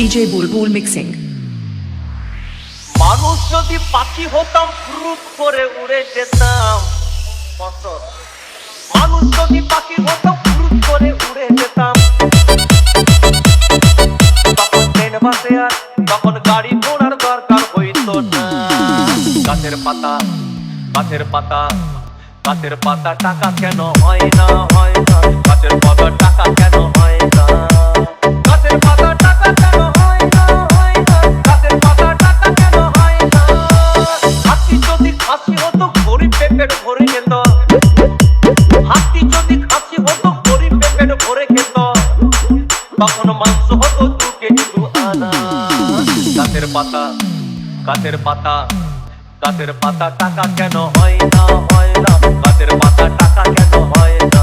DJ Bulbul Mixing. মানুষ যদি পাখি হতাম ফুরুত করে উড়ে যেতাম। মানুষ যদি পাখি হতাম ফুরুত করে উড়ে যেতাম। তখন ট্রেন, বাসে আর তখন গাড়ি ঘোড়ার দরকার হইতো না। গাছের পাতা গাছের পাতা গাছের পাতা টাকা কেন হয় না হয় না। গাছের পাতা টাকা তখন মাংস হতো তোকে গাছের পাতা গাছের পাতা গাছের পাতা টাকা কেন হয় না হয় না। গাছের পাতা টাকা কেন হয় না?